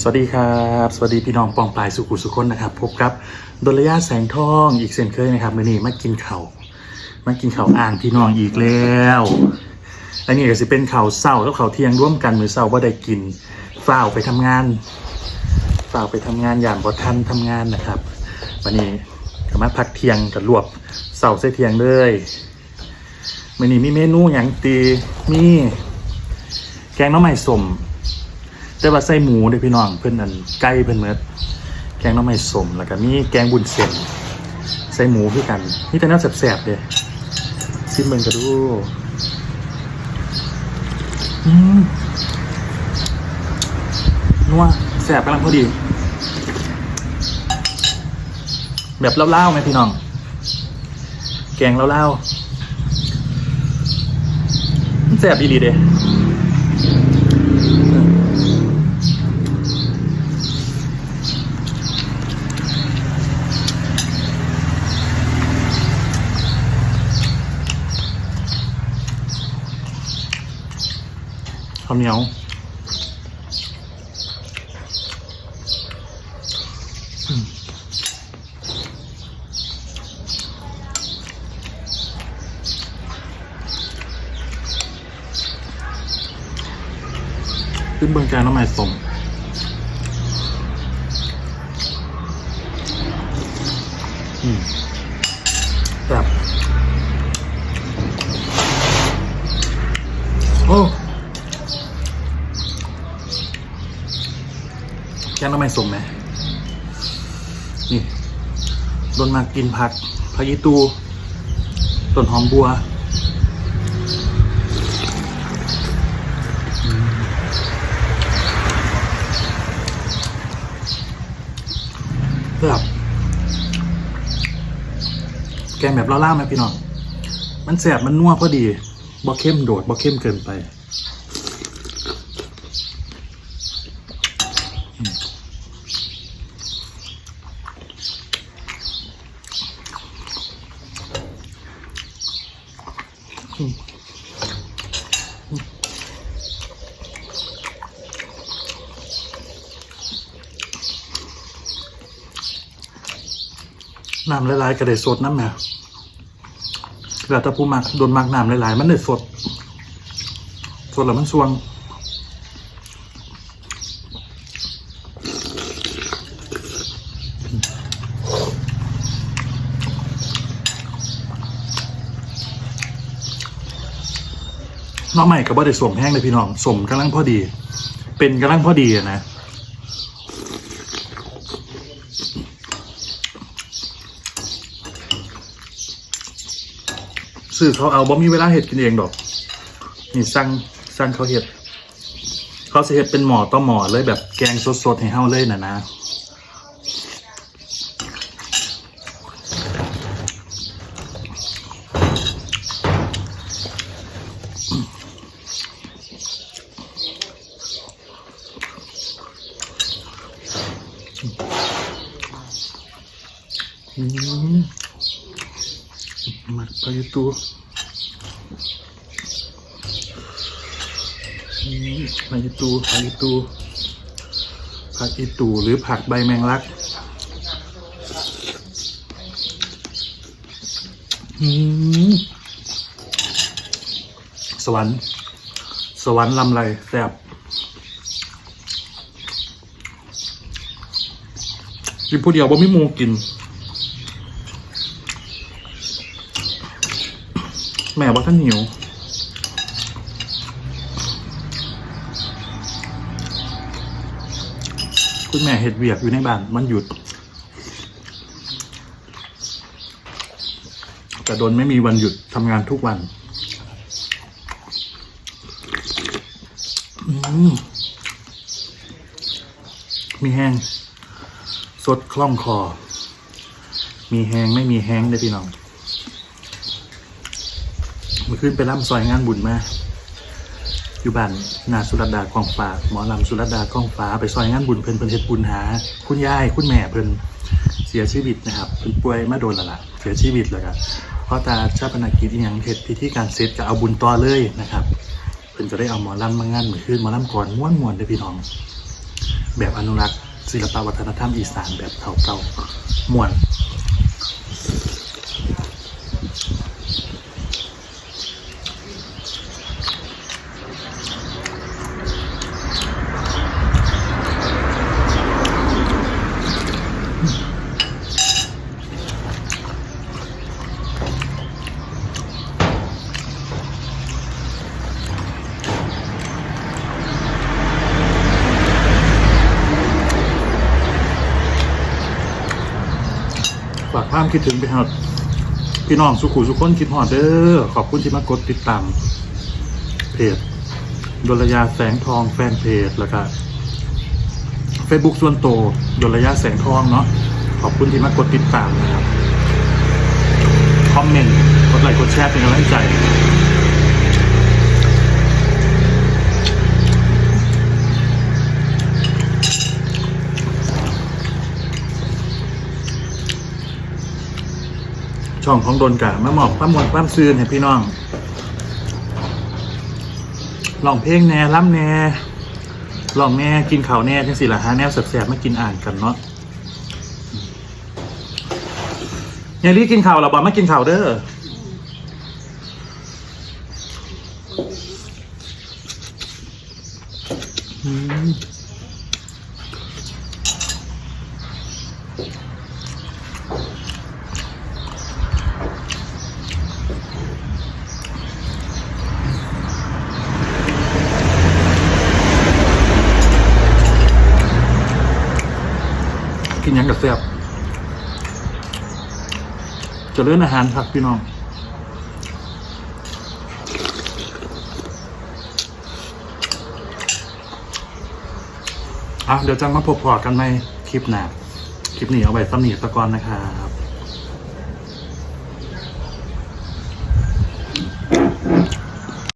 สวัสดีครับ สวัสดีพี่น้องปองปลายสุขุสุคนนะครับ พบกับดลยาแสงทองอีกเช่นเคยนะครับมื่อนี้มากินเขา่ามากินเข้าอ่างพี่น้องอีกแล้วและนี่ก็จะเป็นเข่าเศร้าแล้วข่าเที่ยงร่วมกันมือเศร้าว่าได้กินฝ้าวไปทำงานฝ้าวไปทำงานอย่างบ่ทันทำงานนะครับวันนี้ก็มาพักเที่ยงกับรวบเศร้าเส้เที่ยงเลยมื่อนี้มีเมนูอย่างตีมีแกงน้ำใหม่สม แต่ว่าใส่หมูเด้อพี่น้องเพิ่นอันไก่เพิ่นเมิดแกงน้ำไม้สมแล้วก็มีแกงบุญเส้นใส่หมูคือกันนี่แต่น่าแสบๆเด้ซิมเบิ่งก็ดูอืมนัวแสบกำลังพอดี แบบเล่าๆไหมพี่น้อง แกงเล่าๆแสบอีหลีเด้ ข้าวเหนียวขึ้นเบืองการน้ำมันสมอืมแบบโอ้ แก งน้ำมันสมไหมนี่โดนมากินผักผักยีตูต้นหอมบัวอืมแบบแกงแบบล่าๆไหมพี่น้อง มันแสบมันนัวพอดีบ่เข้มโดดบ่เข้มเกินไป น้ำหลายๆก็ได้สดน้ำแม่แล้วถ้าผู้มักโดนมักน้ำหลายๆ มันได้สด สดแล้วมันสวงน้องใหม่กับว่าได้สวมแห้งเลยพี่น้องสมกำลังพอดี เป็นกำลังพอดีนะ สื่อเขาเอาบ่มีเวลาเห็ดกินเองดอก นี่สั่งสั่งเขาเห็ด เขาเห็ดเป็นหมอต่อหมอเลยแบบแกงสดๆให้เฮาเลยนะนะอื มมาไปตูอืมไปตูไปตูผักอีตูหรือผักใบแมงลักสวรรค์ สวรรค์ลำไรแซ่บกินผู้เดียวบ่มีมูกิน แม่ว่าท่านหิวคุณแม่เห็ดเวียกอยู่ในบ้าน มันหยุดแต่โดนไม่มีวันหยุดทำงานทุกวันมีแห้งสดคล่องคอ มีแห้งไม่มีแห้งเลยพี่น้อง มื่อคืนไปร่ำซอยงานบุญมา อยู่บ้านนาสุรดากองฟ้าหมอลำสุรดากองฟ้าไปซอยงานบุญเพิ่นเพิ่นเฮ็ดบุญหา คุณยายคุณแม่เพิ่นเสียชีวิตนะครับเพิ่นป่วยมาโดนและล่ะเสียชีวิตเลยครับเพราะตาชาปนกิจอหยังเฮ็ดพิธีการเสร็จก็เอาบุญต่อเลยนะครับเพิ่นจะได้เอาหมอลำมางานเมื่อคืนหมอลำก่อนม้วนๆเด้อพี่น้อง แบบอนุรักษ์ศิลปวัฒนธรรมอีสานแบบเก่าๆม่วน ความคิดถึงไปหาพี่น้องสุขุสุขคนคิดหอดเด้อขอบคุณที่มากดติดตามเพจดลยาแสงทองแฟนเพจแล้วก็เฟซบุ๊กส่วนตัวดลยาแสงทองเนาะขอบคุณที่มากดติดตามนะครับคอมเมนต์กดไลค์กดแชร์เป็นกำลังใจ ช่องของโดนกะมาหมอบป้ามวลป้ามซืนให้พี่น้องลองเพลงแน่ล้ำแน่ลองแน่กินข่าวแน่ทั้งสี่ละฮะแนวแสบๆมากินอ่านกันเนาะยายลี่กินข่าวเราบอกมากินข่าวเด้อ กินยังกับแซ่บจะเลื่อนอาหารครับพี่น้องอะเดี๋ยวจังมาพบพอกันในคลิปหน้าคลิปนี้เอาไว้ซ้ำหนีตะกอนนะครับ